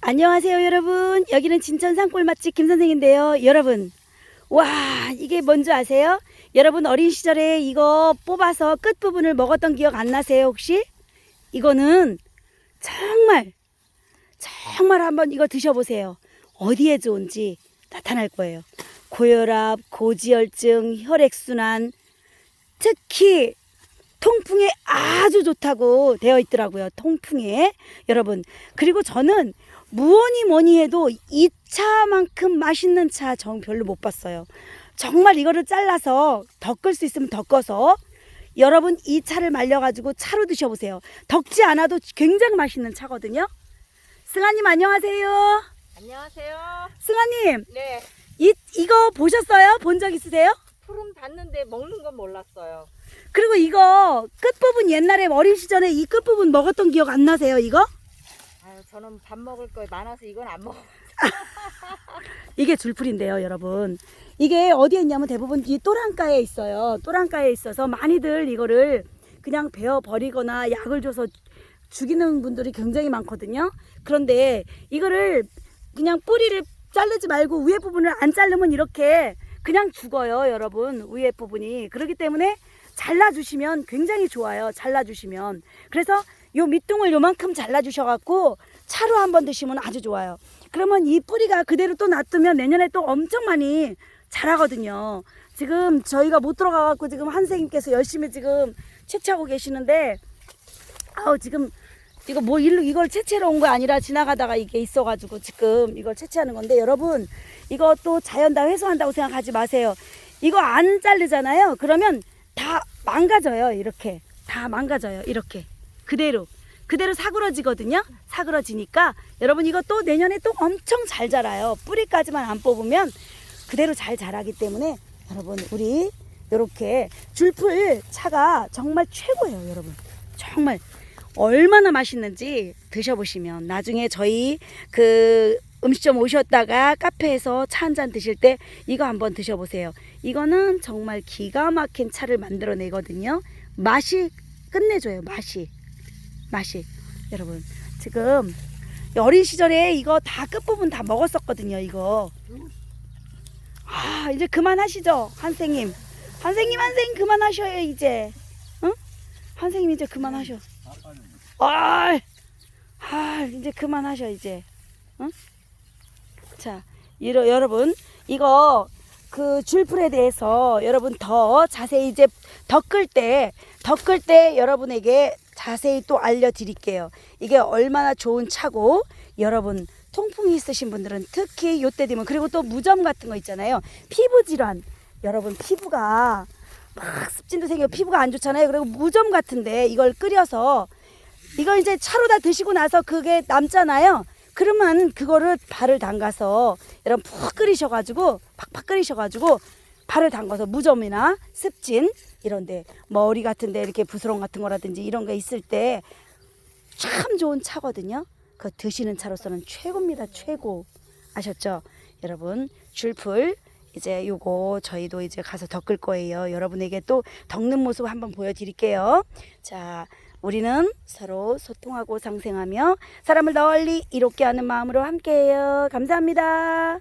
안녕하세요 여러분 여기는 진천 산골 맛집 김선생인데요 여러분 와 이게 뭔지 아세요? 여러분 어린 시절에 이거 뽑아서 끝부분을 먹었던 기억 안 나세요 혹시? 이거는 정말 정말 한번 이거 드셔보세요 어디에 좋은지 나타날 거예요 고혈압, 고지혈증, 혈액순환 특히 통풍에 아주 좋다고 되어 있더라고요. 통풍에. 여러분. 그리고 저는 무언이 뭐니 해도 이 차만큼 맛있는 차 정 별로 못 봤어요. 정말 이거를 잘라서 덮을 수 있으면 덮어서 여러분 이 차를 말려가지고 차로 드셔보세요. 덕지 않아도 굉장히 맛있는 차거든요. 승아님 안녕하세요. 안녕하세요. 승아님 네, 이 이거 보셨어요? 본 적 있으세요? 푸른 봤는데 먹는 건 몰랐어요. 그리고 이거 끝부분 옛날에 어린 시절에 이 끝부분 먹었던 기억 안 나세요? 이거? 저는 밥 먹을 거 많아서 이건 안 먹어. 이게 줄풀인데요, 여러분. 이게 어디에 있냐면 대부분 이 또랑가에 있어요. 또랑가에 있어서 많이들 이거를 그냥 베어 버리거나 약을 줘서 죽이는 분들이 굉장히 많거든요. 그런데 이거를 그냥 뿌리를 자르지 말고 위에 부분을 안 자르면 이렇게 그냥 죽어요, 여러분. 위에 부분이. 그렇기 때문에 잘라주시면 굉장히 좋아요. 잘라주시면. 그래서 요 밑둥을 요만큼 잘라주셔갖고 차로 한번 드시면 아주 좋아요. 그러면 이 뿌리가 그대로 또 놔두면 내년에 또 엄청 많이 자라거든요. 지금 저희가 못 들어가갖고 지금 한 선생님께서 열심히 지금 채취하고 계시는데 아우 지금 이거 뭐 일로 이걸 채취하러 온거 아니라 지나가다가 이게 있어가지고 지금 이걸 채취하는 건데 여러분 또 자연 다 회수한다고 생각하지 마세요. 이거 안 자르잖아요. 그러면 다 망가져요. 이렇게 다 망가져요. 이렇게 그대로 그대로 사그러지거든요. 사그러지니까 여러분 이거 또 내년에 또 엄청 잘 자라요. 뿌리까지만 안 뽑으면 그대로 잘 자라기 때문에 여러분 우리 이렇게 줄풀 차가 정말 최고예요, 여러분. 정말 얼마나 맛있는지 드셔보시면 나중에 저희 그 음식점 오셨다가 카페에서 차 한 잔 드실 때 이거 한번 드셔보세요. 이거는 정말 기가 막힌 차를 만들어내거든요. 맛이 끝내줘요. 맛이 맛이 여러분 지금 어린 시절에 이거 다 끝부분 다 먹었었거든요. 이거 아 이제 그만하시죠, 한생님. 한생님, 한생님 그만하셔요 이제. 응? 한생님 이제 그만하셔. 아, 아 이제 그만하셔 이제. 응? 자, 이러, 여러분 이거 그 줄풀에 대해서 여러분 더 자세히 이제 덮을 때 덮을 때 여러분에게 자세히 또 알려드릴게요. 이게 얼마나 좋은 차고 여러분 통풍이 있으신 분들은 특히 요때 되면 그리고 또 무점 같은 거 있잖아요. 피부 질환 여러분 피부가 막 습진도 생겨 피부가 안 좋잖아요. 그리고 무점 같은데 이걸 끓여서 이거 이제 차로 다 드시고 나서 그게 남잖아요. 그러면 그거를 발을 담가서 여러분 푹 끓이셔가지고 팍팍 끓이셔가지고 발을 담가서 무좀이나 습진 이런데 머리 같은데 이렇게 부스럼 같은 거라든지 이런 거 있을 때 참 좋은 차거든요. 그 드시는 차로서는 최고입니다. 최고 아셨죠? 여러분 줄풀 이제 요거 저희도 이제 가서 덮을 거예요. 여러분에게 또 덮는 모습 한번 보여드릴게요. 자, 우리는 서로 소통하고 상생하며 사람을 널리 이롭게 하는 마음으로 함께해요. 감사합니다.